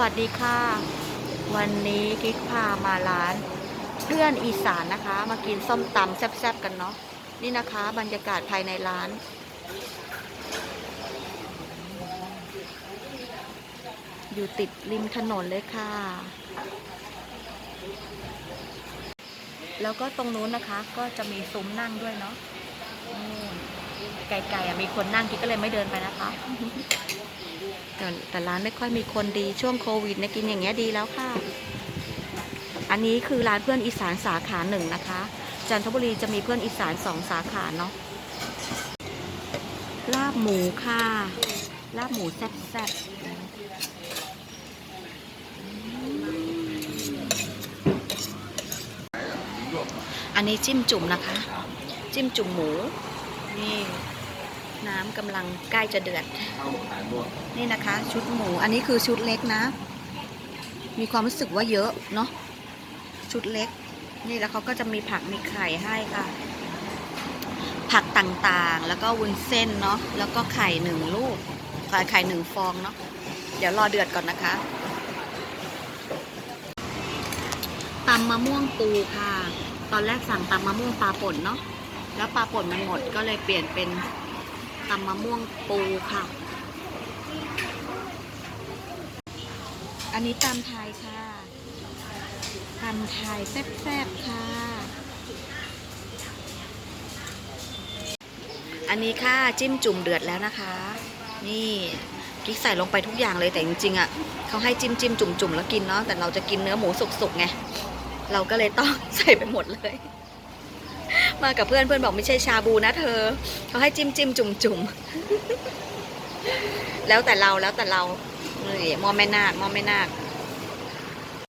วัสดีค่ะ วันนี้กิ๊กพามาร้าน เพื่อนอีสานนะคะ มากินส้มตำแซ่บๆกันเนาะนี่นะคะ บรรยากาศภายในร้าน อยู่ติดริมถนนเลยค่ะ แล้วก็ตรงนู้นนะคะ ก็จะมีซุ้มนั่งด้วยเนาะไกลๆมีคนนั่งกิ๊กก็เลยไม่เดินไปนะคะ แต่แต่ร้านไม่ค่อยมีคนดีช่วงโควิดเนี่ยกินอย่างเงี้ยดีแล้วค่ะ อันนี้คือร้านเพื่อนอีสานสาขาหนึ่งนะคะ จันทบุรีจะมีเพื่อนอีสานสองสาขาเนาะลาบหมูค่ะ ลาบหมูแซ่บๆอันนี้จิ้มจุ่มนะคะ จิ้มจุ่มหมู นี่ น้ำกำลังใกล้จะเดือด นี่นะคะ ชุดหมู อันนี้คือชุดเล็กนะ มีความรู้สึกว่าเยอะเนาะ ชุดเล็ก นี่แล้วเขาก็จะมีผักมีไข่ให้ค่ะ ผักต่างๆ แล้วก็วุ้นเส้นเนาะ แล้วก็ไข่หนึ่งลูก ไข่ไข่หนึ่งฟองเนาะ เดี๋ยวรอเดือดก่อนนะคะตำมะม่วงปูค่ะ ตอนแรกสั่งตำมะม่วงปลาป่นเนาะ แล้วปลาป่นมันหมดก็เลยเปลี่ยนเป็น ตำมะม่วงปูค่ะ อันนี้ตำไทยค่ะตำไทยแซ่บๆค่ะ อันนี้ค่ะจิ้มจุ่มเดือดแล้วนะคะ นี่กิ๊กใส่ลงไปทุกอย่างเลยแต่จริงๆอะเขาให้จิ้มจิ้มจุ่มจุ่มแล้วกินเนาะแต่เราจะกินเนื้อหมูสุกๆไงเราก็เลยต้องใส่ไปหมดเลย มากับเพื่อนเพื่อนบอกไม่ใช่ชาบูนะเธอเขาให้จิ้มจิ้มจุ่มจุ่มแล้วแต่เราแล้วแต่เรานี่ยมอแม่นาคมอแม่นาค